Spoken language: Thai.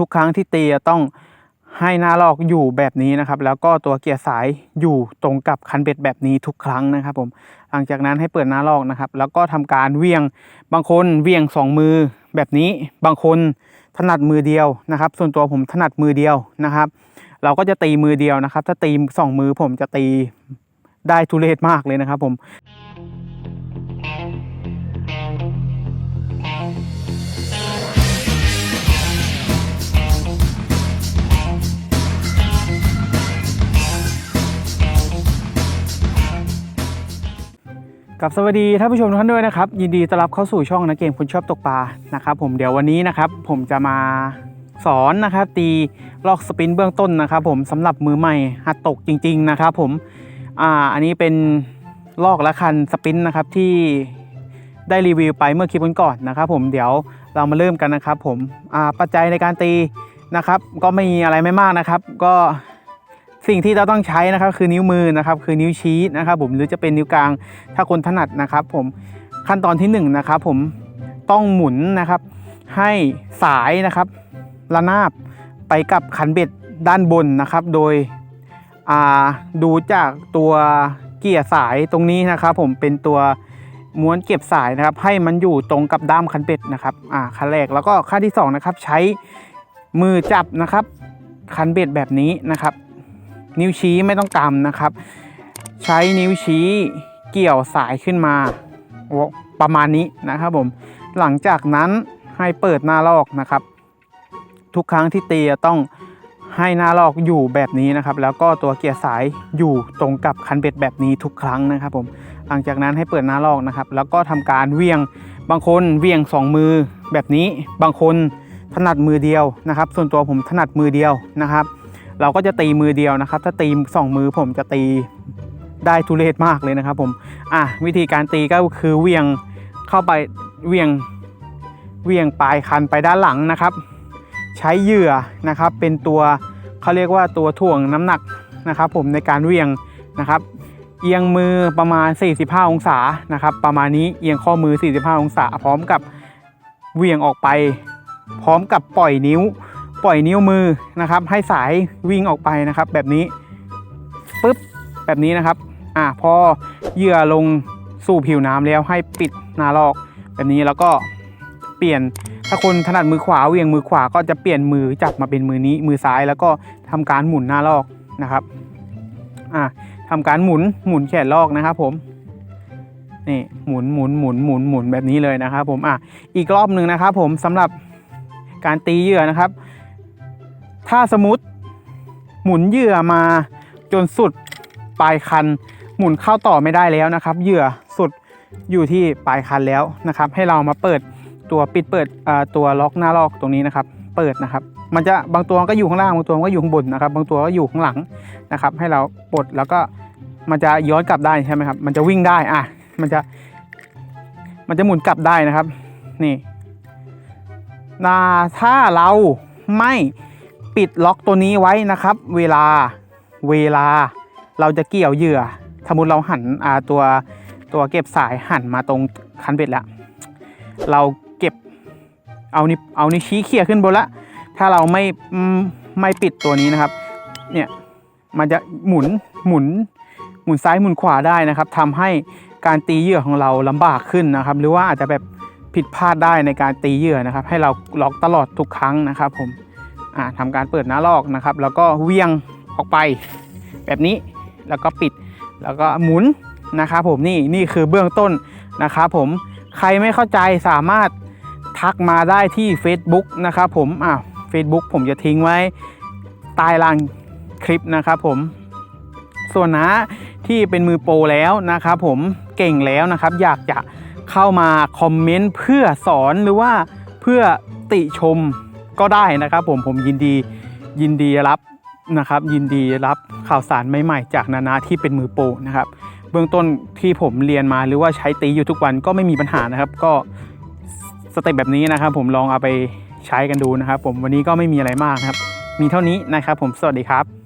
ทุกครั้งที่ตีจะต้องให้หน้าลอกอยู่แบบนี้นะครับ แล้วก็ตัวเกียร์สายอยู่ตรงกับคันเบ็ดแบบนี้ทุกครั้งนะครับผมหลังจากนั้นให้เปิดหน้าลอกนะครับ แล้วก็ทำการเวียงบางคนเวียงสองมือแบบนี้บางคนถนัดมือเดียวนะครับ ส่วนตัวผมถนัดมือเดียวนะครับ เราก็จะตีมือเดียวนะครับ ถ้าตีสองมือผมจะตีได้ทุเรศมากเลยนะครับผม กับสวัสดีท่านผู้ชมทุกท่านด้วยนะครับ ยินดีต้อนรับเข้าสู่ช่องนะเกมคนชอบตกปลานะครับผมเดี๋ยววันนี้นะครับ ผมจะมาสอนนะครับตีลอกสปินเบื้องต้นนะครับ ผมสำหรับมือใหม่หัดตกจริง ๆนะครับ ผมอ่าอันนี้เป็นลอกและคันสปินนะครับที่ได้รีวิวไปเมื่อคลิปก่อนนะครับ ผมเดี๋ยวเรามาเริ่มกันนะครับ ผมอ่าปัจจัยในการตีนะครับ ก็ไม่มีอะไรไม่มากนะครับ ก็ สิ่งที่เราต้องใช้นะครับคือนิ้วมือนะครับคือนิ้วชี้นะครับผมหรือจะเป็นนิ้วกลางถ้าคนถนัดนะครับผมขั้นตอนที่1นงนะครับผมต้องหมุนนะครับให้สายนะครับระนาบไปกับคันเบ็ดด้านบนนะครับ โดยดูจากตัวเกียร์สายตรงนี้นะครับ ผมเป็นตัวม้วนเก็บสายนะครับ ให้มันอยู่ตรงกับด้ามคันเบ็ดนะครับอ่าขั้นแรกแล้วก็ขั้นที่สองนะครับใช้มือจับนะครับคันเบ็ดแบบนี้นะครับ นิ้วชี้ไม่ต้องกำนะครับ ใช้นิ้วชี้เกี่ยวสายขึ้นมาประมาณนี้นะครับผมหลังจากนั้นให้เปิดหน้าลอกนะครับ ทุกครั้งที่ตีต้องให้หน้าลอกอยู่แบบนี้นะครับ แล้วก็ตัวเกียร์สายอยู่ตรงกับคันเบ็ดแบบนี้ทุกครั้งนะครับผมหลังจากนั้นให้เปิดหน้าลอกนะครับ แล้วก็ทำการเวียงบางคนเวียงสองมือแบบนี้บางคนถนัดมือเดียวนะครับ ส่วนตัวผมถนัดมือเดียวนะครับ เราก็จะตีมือเดียวนะครับ ถ้าตีสองมือผมจะตีได้ทุเรศมากเลยนะครับผมอะวิธีการตีก็คือเวียงเข้าไปเวียงเวียงปลายคันไปด้านหลังนะครับ ใช้เหยื่อนะครับเป็นตัวเขาเรียกว่าตัวถ่วงน้ำหนักนะครับ ผมในการเวียงนะครับเอียงมือประมาณ 45 องศานะครับ ประมาณนี้เอียงข้อมือ 45 องศา พร้อมกับเวียงออกไป พร้อมกับปล่อยนิ้ว ปล่อยนิ้วมือนะครับ ให้สายวิ่งออกไปนะครับ แบบนี้ปึ๊บแบบนี้นะครับอะพอเหยื่อลงสู่ผิวน้ำแล้วให้ปิดหนาลอก แบบนี้แล้วก็เปลี่ยนถ้าคนถนัดมือขวาเวียงมือขวาก็จะเปลี่ยนมือจับมาเป็นมือนี้มือซ้ายแล้วก็ทำการหมุนหน้าลอกนะครับอะทำการหมุนหมุนแขนลอกนะครับผมนี่หมุนหมุนหมุนหมุนหมุนแบบนี้เลยนะครับผมอะอีกรอบหนึ่งนะครับผมสำหรับการตีเหยื่อนะครับ ถ้าสมมติหมุนเหยื่อมาจนสุดปลายคัน หมุนเข้าต่อไม่ได้แล้วนะครับ เหยื่อสุดอยู่ที่ปลายคันแล้วนะครับ ให้เรามาเปิดตัวปิดเปิดตัวล็อกหน้าล็อกตรงนี้นะครับ เปิดนะครับ มันจะบางตัวก็อยู่ข้างล่างบางตัวก็อยู่ข้างบนนะครับ บางตัวก็อยู่ข้างหลังนะครับ ให้เราปลดแล้วก็มันจะย้อนกลับได้ใช่ไหมครับ มันจะวิ่งได้อะมันจะ มันจะหมุนกลับได้นะครับ นี่นาถ้าเราไม่ ปิดล็อกตัวนี้ไว้นะครับ เวลาเวลาเราจะเกี่ยวเหยื่อสมมติเราหันตัวตัวเก็บสายหันมาตรงคันเบ็ดแล้ว เราเก็บเอานิ้เอานิ้ชี้เขี่ยขึ้นบนละ ถ้าเราไม่ไม่ปิดตัวนี้นะครับ เนี่ยมันจะหมุนหมุนหมุนซ้ายหมุนขวาได้นะครับทำให้การตีเหยื่อของเราลำบากขึ้นนะครับ หรือว่าอาจจะแบบผิดพลาดได้ในการตีเหยื่อนะครับ ให้เราล็อกตลอดทุกครั้งนะครับผม อ่าทำการเปิดหน้าลอกนะครับ แล้วก็เวียงออกไปแบบนี้แล้วก็ปิดแล้วก็หมุนนะครับผมนี่นี่คือเบื้องต้นนะครับผมใครไม่เข้าใจสามารถทักมาได้ที่ Facebook นะครับผมอ่า Facebook ผมจะทิ้งไว้ใต้ล่างคลิปนะครับผมส่วนนะที่เป็นมือโปรแล้วนะครับผมเก่งแล้วนะครับ อยากจะเข้ามาคอมเมนต์เพื่อสอนหรือว่าเพื่อติชม ก็ได้นะครับผมผมยินดียินดีรับนะครับยินดีรับข่าวสารใหม่ๆ จากนานาที่เป็นมือโปรนะครับ เบื้องต้นที่ผมเรียนมาหรือว่าใช้ตีอยู่ทุกวันก็ไม่มีปัญหานะครับ ก็สเต็ปแบบนี้นะครับ ผมลองเอาไปใช้กันดูนะครับ ผมวันนี้ก็ไม่มีอะไรมากครับ มีเท่านี้นะครับ ผมสวัสดีครับ